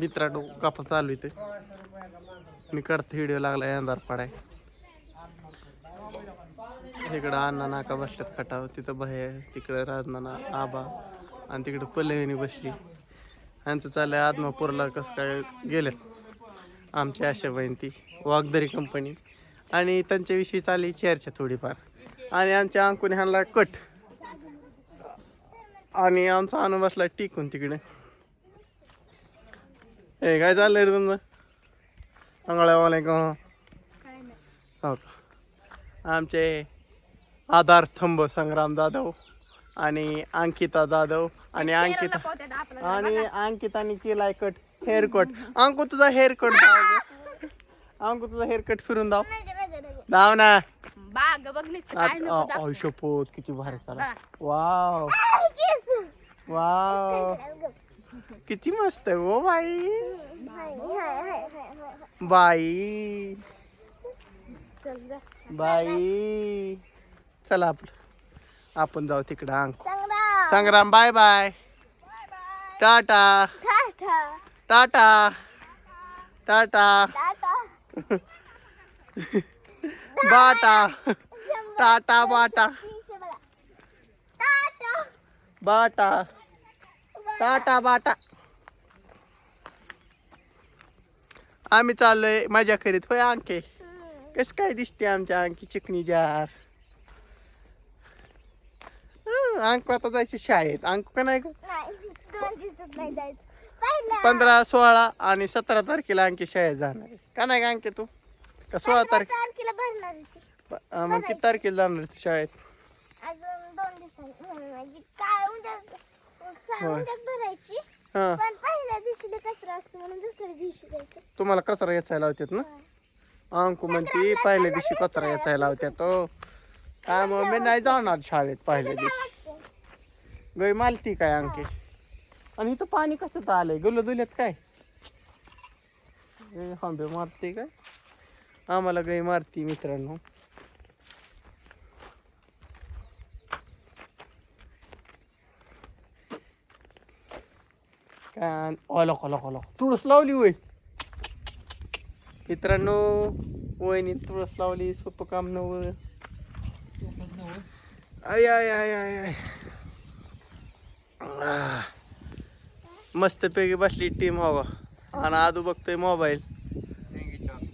मित्रांनो कापा चालू इथे मी करते व्हिडिओ लागला अंधार पडाय. इकडं अण्णा नाका बसल्यात खटाव तिथं भय तिकडं राजनाना आबा आणि तिकडं पल्लवीनी बसली. यांचं चाललंय आदमापूरला कसं काय गेलेत. आमची आशा बहीण ती वागदरी कंपनी आणि त्यांच्याविषयी चालली चर्चा थोडीफार. आणि आमच्या अंकुने ह्यांना कट आणि आमचा अनुभव बसला टिकून तिकडे. हे काय चाललंय रे तुमचं? वालेकुम हो का? आमचे आधार स्तंभ संग्राम जाधव आणि अंकिता जाधव आणि अंकिता आणि अंकिताने केलाय कट हेअर कट अंकू तुझा हेअर कट अंकू तुझा हेअर कट फिरून दाव. दाव ना. दाखवू. आयुष्यपोत किती भारी करा वाव. वाव. किती मस्त आहे हो बाई. बाई. बाई. चला आपलं. आपण जाऊ तिकडं अंग. Sangram bye bye. Tata. Tata. Tata. बाटा. टाटा बाटा. बाटा. टाटा बाटा. आम्ही चाललोय मजा करीत होय अंके? कस काय दिसते आमच्या अंकी चिकणी जार? अंकू आता जायचे शाळेत. अंकू का नाही का पंधरा सोळा आणि सतरा तारखेला अंकी शाळेत जाणार. का नाही का अंके तू? का सोळा तारखे? तारखेला मग किती तारखेला जाणार तू शाळेत? दोन दिवसांनी. म्हणजे काय भरायची? हा. पण पहिल्या कचरा असतो म्हणून दुसऱ्या दिवशी द्यायचं. तुम्हाला कचरा याचायला लावतात ना? अंकू म्हणते पहिल्या दिवशी कचरा याचायला लावत्यात तो काय मग मी नाही जाणार शाळेत पहिल्या दिवशी. गई मालती काय अंके? आणि इथं पाणी कसं आलंय गुल्ल दुल्यात काय? आंबे मारते काय? आम्हाला गाई मारती मित्रांनो. काय? ओलक ओलक ओलक तुळस लावली वय मित्रांनो वहिनी तुळस लावली सोपं काम नव. आय आय आय आय आय मस्तपैकी बसली टीम हवा. आणि आदू बघतोय मोबाईल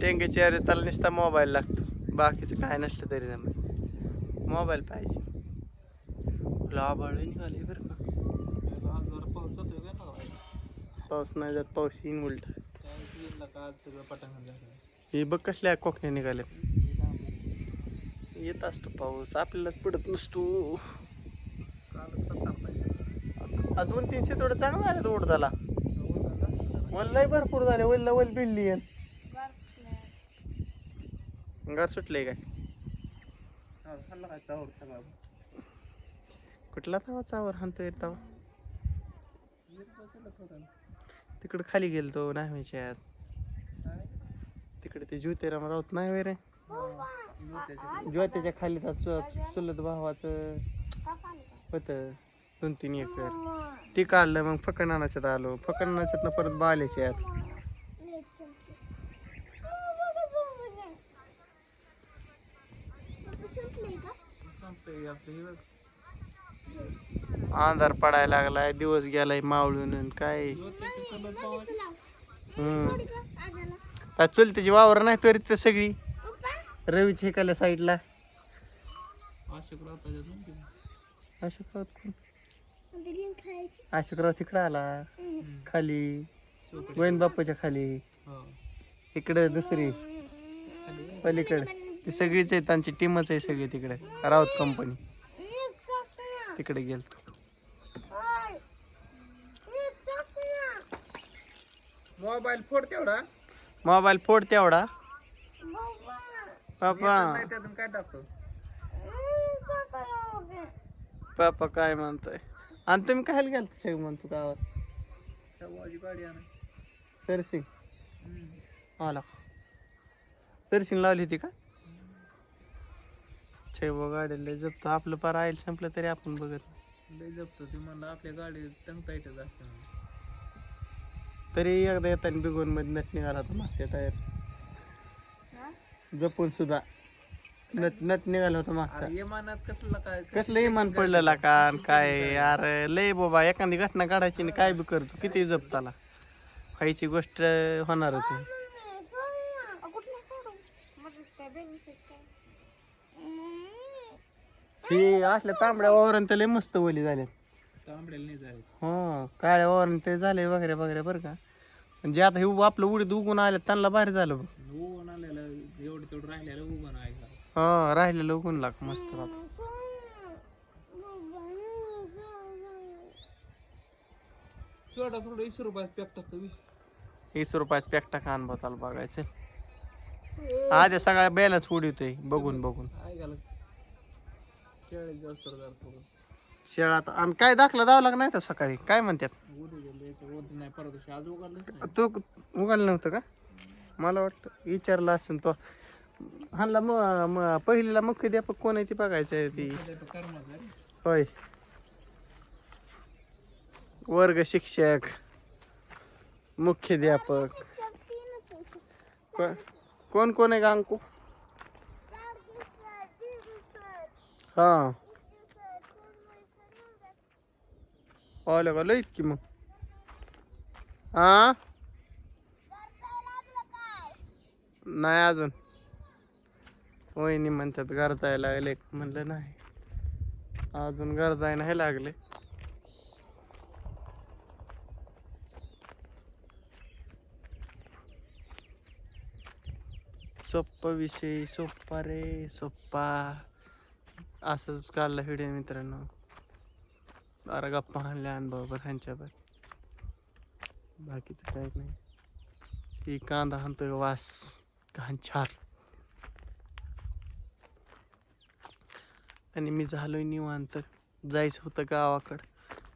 टेंगेच्या अरे त्याला नुसता मोबाईल लागतो. बाकीचं काय नसलं तरी जमत मोबाईल पाहिजे. लाभाळ निघाले बरं का पाऊस नाही जात पाऊस येईन उलट. हे बघ कसल्या कोकण्या निघाल्यात. येत असतो पाऊस आपल्यालाच पडत नसतो. दोन तीनशे थोडं चांगलं झालं ओढ झाला वल्लय भरपूर झाले वल्ल वल बिडली गार सुटले काय? कुठला तवा चावर हाणतो येत तवा? तिकडे खाली गेलतो नाहमीच्यात तिकडे ते ज्योतिराम राऊत नाही वय रे? ज्योतीच्या खाली चुलत भावाचं होतं दोन तीन एकर. ते काढलं मग फकणानाच्यात आलो. परत बघा, बघा, बघा. संपलंय का? अंधार पडायला लागलाय दिवस गेलाय मावळून काय. हम्म. थोडी का? चुलतीची वावर नाही तरी ते सगळी. रवी रवीच्या साईडला. अशोकराव कोण? अशोकराव तिकडं आला. खाली. गोविंद बाप्पाच्या खाली. इकडे दुसरी. पलीकडे. ती सगळीच आहे त्यांची टीमच आहे सगळी तिकडे. राऊत कंपनी तिकडे गेलतो. मोबाईल फोड तेवढा. मोबाईल फोड तेवढा. पापा नाही त्यातून काय टाकतो. पापा काय म्हणतोय? आणि तुम्ही काय गेलतो शेग म्हणतो गावात? गाडी आणा सरसिंग आला. सरसिंग लावली होती का? शेव गाडीला जपतो. आपलं पार आईल संपलं तरी आपण बघत नाही. लय जपतो ते म्हणलं आपल्या गाडी टंगता येतच असते म्हणून. तरी एकदा येताना बिगोनमध्ये नट निघाला होता मागच्या टायर जपून सुद्धा. नट नट निघाला होता मागचा. अरे कसलं काय कसलं इमान पडलेला का आणि काय? यार लय बाबा एखादी घटना काढायची आणि काय बी करतो किती जपताला. व्हायची गोष्ट होणारच आहे मम्मी, सोड ना. अ, कुठलं सोडू? माझं काय benefit काय? मम्मी. ही असल्या तांबड्या वावरण तर लय मस्त ओली झाले तांबड्याला नाही जायचं हो काळ्या वावरण ते झाले वगैरे वगैरे बरं का. पण जे आता हे आपलं उडीत उगून आले त्यांना भारी झालं बघ. आलेलं एवढं तेवढं राहिलेलं नाही ऐका हा राहिलेलं उगून लाग मस्त. सोडा थोडं रुपयात पॅक टाकतो मी. वीस रुपयाच पॅक टाका अनुभवताला बघायचं. आधी सगळ्या बॅलन्स उडीतोय बघून बघून. ऐकायला जास्त शेळात आणि काय दाखला द्यावं लाग नाही तर सकाळी? काय म्हणतात? उद्या गेलं याचं उद्या नाही परत दिवशी आज उघडलंच नाही. तू उघडलं नव्हतं का? मला वाटतं विचारलं असेल तो. हानला मग मग पहिलीला मुख्याध्यापक कोण आहे ती बघायचं आहे ती. कर्मचारी होय. वर्ग शिक्षक. मुख्याध्यापक. को- कोण कोण आहे का अंकू? हा इटू सर, चुरमुरे का लईत की मग हा नाही अजून वहिनी म्हणतात घर लागले. म्हणलं नाही. अजून घर जाय नाही लागले. सोप्पा विषयी सोप्पा रे सोप्पा. असंच काढला व्हिडिओ मित्रांनो. बारा गप्पा आणल्या अनुभवावर ह्यांच्यावर. बाकीचं काहीच नाही. ती कांदा हाणतोय वास घाण छार. आणि मी झालोय निवांत. जायचं होतं गावाकडं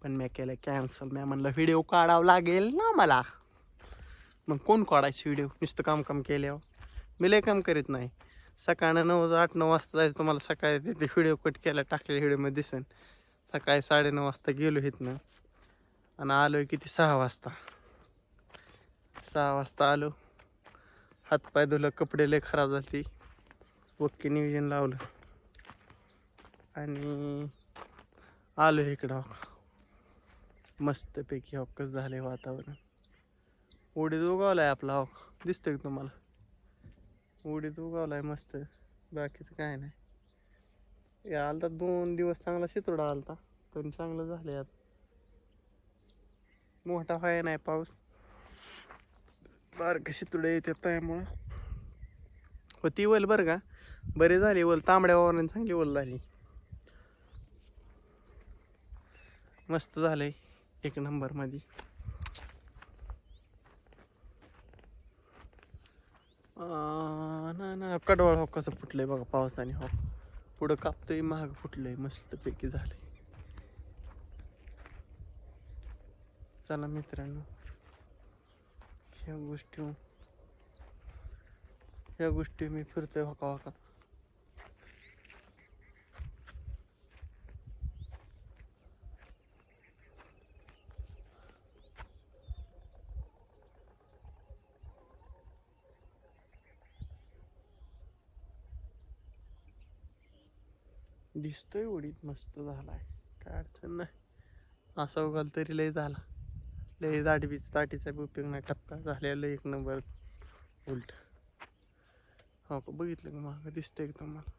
पण मी केलं कॅन्सल मी म्हणलं व्हिडिओ काढावं लागेल ना मला? मग कोण काढायचं व्हिडिओ? नुसतं काम काम केल्यावर. मी लय काम करीत नाही. सकाळनं नऊ आठ नऊ वाजता जायचं तुम्हाला सकाळी तिथे व्हिडिओ कट केला टाकलेल्या व्हिडिओमध्ये दिसेल सकाळी साडेनऊ वाजता गेलो इथनं. आणि आलो किती? सहा वाजता. सहा वाजता आलो. हातपाय धुलं कपडे लय खराब झाली. ओके नियोजन लावलं. आणि आलो इकडं मस्तपैकी हो कसं आहे वातावरण. उडीच उगावला आहे आपला हॉक. दिसतोय तुम्हाला? उडीत उगवलाय मस्त. बाकीचं काय नाही. या आलता दोन दिवस चांगला शितोडा आलता. पण चांगलं झालं आता. मोठा व्हाय नाही पाऊस. बारक शितुडे येते त्यामुळं होती वल बरं का? बरी झाली वल. तांबड्या वावरानं चांगली वल झाली. मस्त झालंय एक नंबरमध्ये ना ना कडवाळ हो कसं फुटलंय बघा पावसाने हो. पुढं कापतोय महाग फुटलंय मस्त पैकी झालंय. चला मित्रांनो ह्या गोष्टी ह्या गोष्टी मी फिरतोय वाका वाका दिसतोय उडीत मस्त झालाय. काय अडचण नाही. असा उगाल तरी लय झाला. लय दाढीबीच दाटीचा बी उपयोग नाही. टप्पा झालेला एक नंबर उलट. हो का? बघितलं का मागं? दिसतंय एकदम मला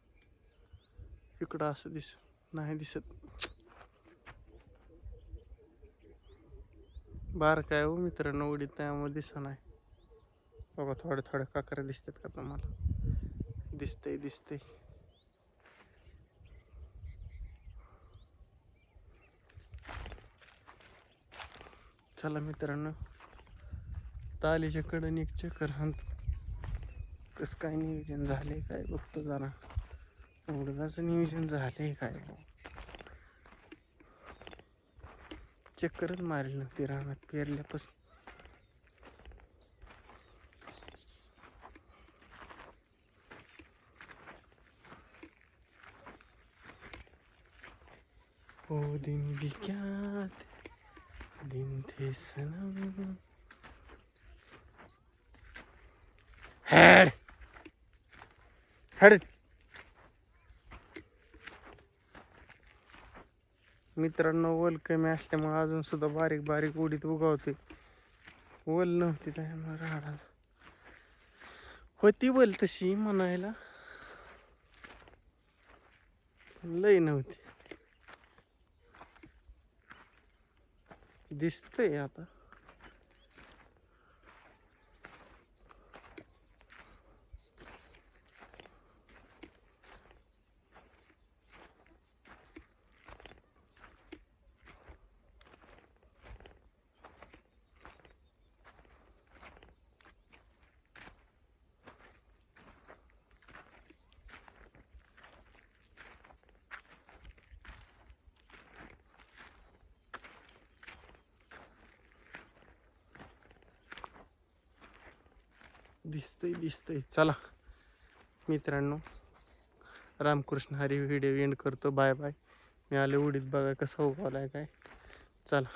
इकडं असं दिस नाही दिसत. बार काय हो मित्रांनो? उडीत त्यामुळे दिसत नाही. बघा थोडं थोड्या काकऱ्या दिसतात का तुम्हाला? दिसतंय दिसतंय. चला मित्रांनो. तालीच्या कडे एक चक्कर हाणतो. कसं काय नियोजन झाले काय बघतो जरा. एवढं नियोजन झाले काय? चक्करच मारेल नव्हती रानात पेरल्यापासून. ओ दिन भी Dinte selam. Her. मित्रांनो वल कमी असल्यामुळे अजून सुद्धा बारीक बारीक उडीत उगावते वल नव्हती त्यामुळे राहणार होती वल तशी म्हणायला लई नव्हती दिसतंय आता. दिसतंय दिसतंय. चला मित्रांनो रामकृष्ण हरी व्हिडिओ एंड करतो. बाय बाय मी आले उडीत बघा कसं उगवलाय काय. चला.